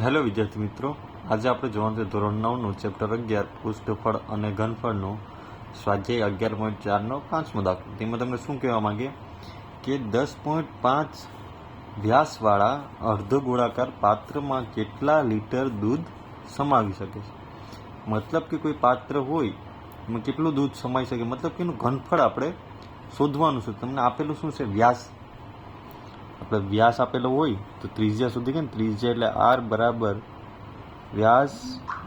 Hello વિદ્યાર્થી મિત્રો, આજે આપણે જોવાનું છે ધોરણ નવનું ચેપ્ટર અગિયાર, પુષ્ઠફળ અને ઘનફળનો સ્વાધ્યાય અગિયાર પોઈન્ટ ચારનો પાંચમો દાખલો. તેમાં તમને શું કહેવા માંગે કે દસ પોઈન્ટ પાંચ વ્યાસવાળા અર્ધ ગોળાકાર પાત્રમાં કેટલા લીટર દૂધ સમાવી શકે છે? મતલબ કે કોઈ પાત્ર હોય, એમાં કેટલું દૂધ સમાઈ શકે? મતલબ કે એનું ઘનફળ આપણે શોધવાનું છે. તમને આપેલું શું છે? વ્યાસ. આપણે વ્યાસ આપેલો હોય તો ત્રિજ્યા સુધી કે ત્રિજ્યા એટલે આર બરાબર વ્યાસ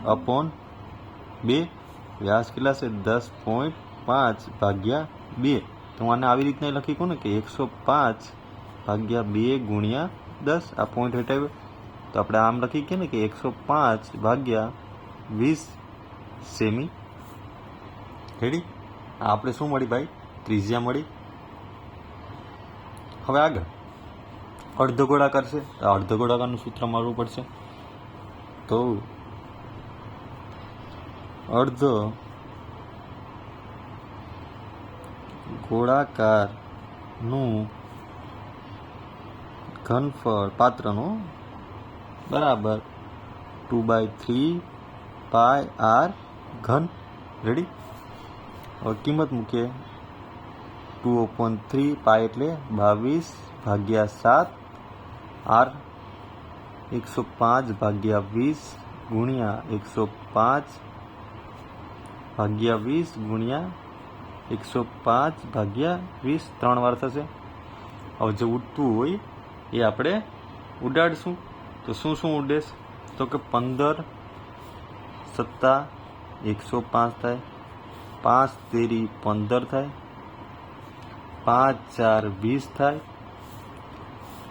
અપોન બે, વ્યાસ કેટલા છે? દસ પોઈન્ટ પાંચ ભાગ્યા બે. તો હું આને આવી રીતના લખી કહું ને કે એકસો પાંચ ભાગ્યા બે ગુણ્યા દસ. આ પોઈન્ટ હટાવ્યો. તો આપણે આમ લખી કે ને કે એકસો પાંચ ભાગ્યા વીસ સેમી રેડી આપણે શું મળી ભાઈ? ત્રિજ્યા મળી. હવે આગળ. અર્ધ ગોળાકાર છે તો અર્ધ ગોળાકારનું સૂત્ર મારવું પડશે. તો અર્ધ ગોળાકારનું ઘનફળ પાત્રનું બરાબર two by three pi r ઘન. રેડી હવે કિંમત મૂકીએ. ટુ ઓપન થ્રી પાય એટલે બાવીસ ભાગ્યા સાત આર એકસો પાંચ ભાગ્યા વીસ ગુણ્યા એકસો પાંચ ભાગ્યા વીસ ગુણ્યા એકસો પાંચ ભાગ્યા વીસ ત્રણ વાર થશે. હવે જે ઉડતું હોય, એ આપણે ઉડાડશું. તો શું શું ઉડેશ? તો કે પંદર સત્તા એકસો પાંચ થાય. પાંચ તેરી પંદર થાય. પાંચ ચાર વીસ થાય.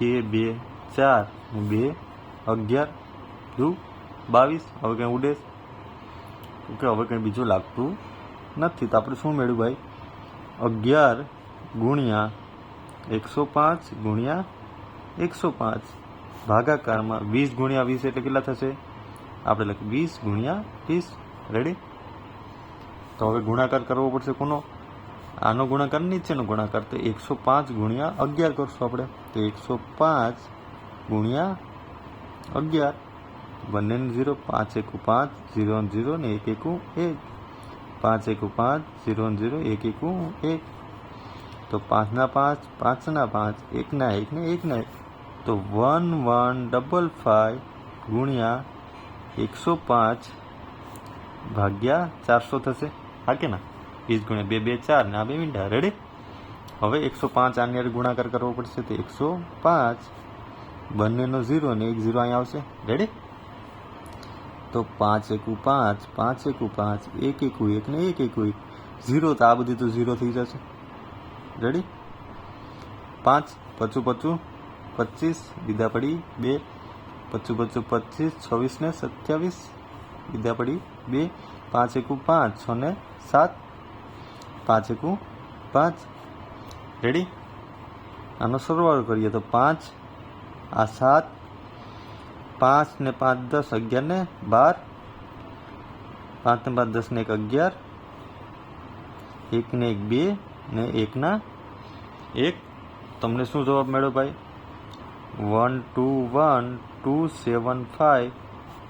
બે બે ચાર બે, અગિયાર, દુ, બાવીસ. હવે કંઈ ઉડે કે હવે કંઈ બીજું લાગતું નથી. તો આપણે શું મેળવ્યું ભાઈ? અગિયાર ગુણ્યા એકસો પાંચ ગુણ્યા એકસો પાંચ. ભાગાકારમાં વીસ ગુણ્યા વીસ એટલે કેટલા થશે? આપણે લખી વીસ ગુણ્યા વીસ રેડી તો હવે ગુણાકાર કરવો પડશે કોનો? આનો ગુણાકાર નીચેનો ગુણાકાર. તો એકસો પાંચ ગુણ્યા અગિયાર કરશું આપણે. તો એકસો પાંચ ગુણ્યા અગિયાર બંનેનું ઝીરો પાંચ એકુ પાંચ ઝીરો ને ઝીરો ને એક એકુ એક પાંચ એકુ પાંચ ઝીરો ને ઝીરો એક એકુ એક તો પાંચના પાંચ પાંચના પાંચ એકના એક ને એકના એક તો વન વન ડબલ ફાઇવ ગુણ્યા એકસો પાંચ ભાગ્યા ચારસો થશે હા કે ના વીસ ગુણ્યા બે બે ચાર ને આ બે મીંડા રેડી હવે એકસો પાંચ આની હારે ગુણાકાર કરવો પડશે તો એકસો પાંચ બંનેનો ઝીરો ને એક ઝીરો અહીંયા આવશે. રેડી તો પાંચ એકુ પાંચ પાંચ એકુ પાંચ, એક એકુ એક ને એક એકુ એક. ઝીરો તો આ બધી તો ઝીરો થઈ જશે. રેડી પાંચ, પચું પચું, પચીસ, બીજા પડી બે. પચું પચું પચીસ, છવ્વીસ ને સત્યાવીસ. વિદ્યા પડી બે. પાંચ એકુ પાંચ, છ ને સાત. પાંચ એકુ પાંચ. રેડી આનો સરવાળો કરીએ તો પાંચ આ સાત પાંચ ને પાંચ દસ અગિયાર ને બાર પાંચ ને પાંચ દસ ને એક અગિયાર એક ને એક બે ને એકના એક તમને શું જવાબ મળ્યો ભાઈ one two one two seven five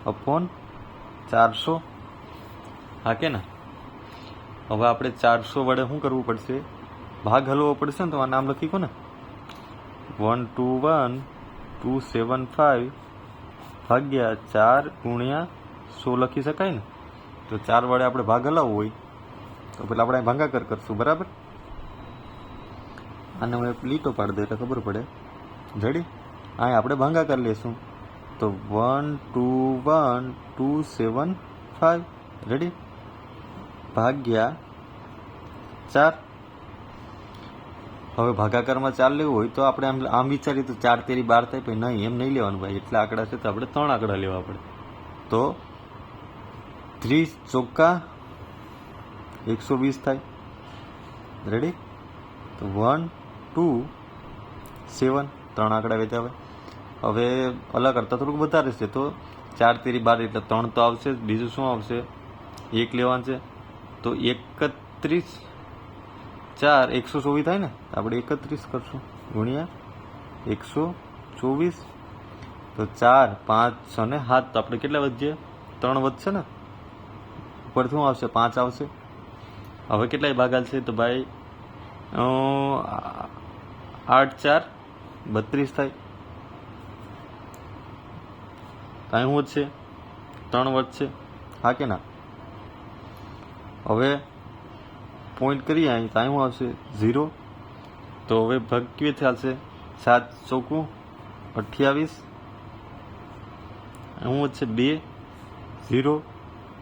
upon ચારસો હા કે ના હવે આપણે ચારસો વડે શું કરવું પડશે ભાગ હલવો પડશે ને તો આ નામ લખી કહો ને one two one two seven five ભાગ્યા ચાર ગુણ્યા સો લખી શકાય ને? તો ચાર વડે આપણે ભાગ હલાવવો હોય, તો પેલા આપણે ભાગાકાર કરશું, બરાબર? આને હું એક લીટો પાડી દે એટલે ખબર પડે. રેડી અહીં આપણે ભાગાકાર લેશું. તો one two one two seven five ready ભાગ્યા ચાર. હવે ભાગાકારમાં ચાર લેવું હોય તો આપણે આમ આમ વિચારીએ તો ચાર તેરી બાર થાય પછી નહીં, એમ નહીં લેવાનું ભાઈ. એટલા આંકડા છે તો આપણે ત્રણ આંકડા લેવા પડે. તો ત્રીસ ચોક્કા એકસો વીસ થાય. રેડી તો વન ટુ સેવન ત્રણ આંકડા વેચ્યા હવે. અલગ કરતાં થોડુંક વધારે છે તો ચાર તેરી બાર એટલે ત્રણ તો આવશે બીજું શું આવશે? એક લેવાનું છે. તો એકત્રીસ ચાર, એકસો ચોવીસ થાય ને આપણે એકત્રીસ કરશું. ગુણ્યા એકસો ચોવીસ, તો ચાર, પાંચ છ ને સાત. તો આપણે કેટલા વધીએ? ત્રણ વધશે ને? ઉપરથી શું આવશે? પાંચ આવશે. હવે કેટલાય ભાગાલ છે તો ભાઈ આઠ, ચાર, બત્રીસ થાય. કાંઈ શું વધશે? ત્રણ વધશે. હા કે ના? હવે પોઈન્ટ કરીએ, અહીં તો અહીં આવશે, ઝીરો. તો હવે ભાગ કેવી થશે? સાત ચોકું, અઠ્યાવીસ. શું વધશે બે, ઝીરો.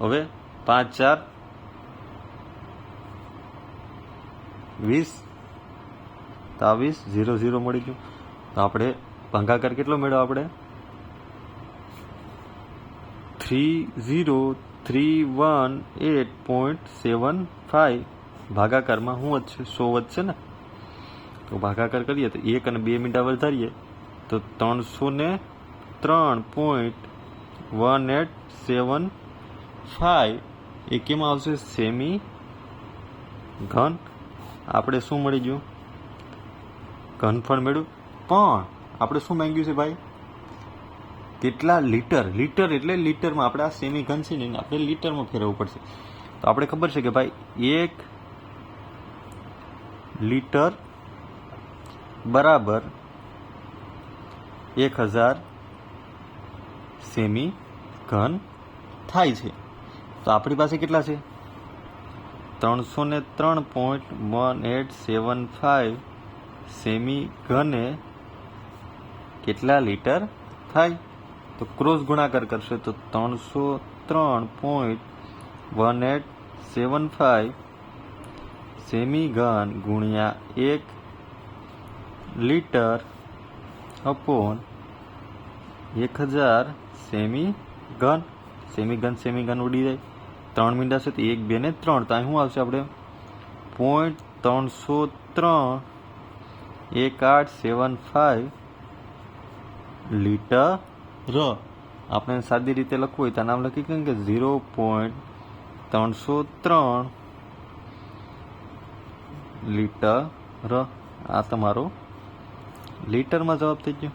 હવે પાંચ, ચાર. વીસ. તાવીસ ઝીરો ઝીરો મળી ગયું. તો આપણે ભંગાકાર કેટલો મેળવ્યો આપણે? Three zero three one eight point seven five ભાગાકારમાં શું વધશે સો વધશે ને? તો ભાગાકાર કરીએ તો એક અને બે મીંડા વધારીએ તો ત્રણસો ને ત્રણ point one eight seven five એ કેમાં આવશે? સેમી ઘન. આપણે શું મળી ગયું? ઘનફળ મેળવ્યું. પણ આપણે શું માંગ્યું છે ભાઈ? કેટલા લીટર? લીટર એટલે લીટરમાં આપણે આ સેમી ઘન છે ને આપણે લીટરમાં ફેરવવું પડશે. તો આપણે ખબર છે કે ભાઈ એક લીટર બરાબર એક હજાર સેમી ઘન થાય છે. તો આપણી પાસે કેટલા છે? ત્રણસો ને ત્રણ point one eight seven five semi ઘને કેટલા લીટર થાય? તો ક્રોસ ગુણાકાર કરશે તો ત્રણસો ત્રણ point one eight seven five semi ઘન ગુણ્યા એક લીટર અપોન એક હજાર સેમી ઘન સેમી ઘન સેમી ઘન ઉડી જાય ત્રણ મીંડા છે તો એક બે ને ત્રણ ત્યાં શું આવશે આપણે પોઈન્ટ ત્રણસો ત્રણ એક આઠ સેવન ફાઇવ લીટર આપણે સાદી રીતે લખવું હોય તો નામ લખી કેમ કે ઝીરો પોઈન્ટ ત્રણસો ત્રણ લીટર આ તમારો લીટરમાં જવાબ થઈ ગયો.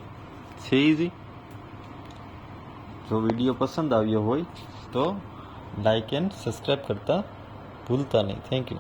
છે ઇઝી જો વીડિયો પસંદ આવ્યો હોય તો લાઈક એન્ડ સબસ્ક્રાઈબ કરતા ભૂલતા નહીં. Thank you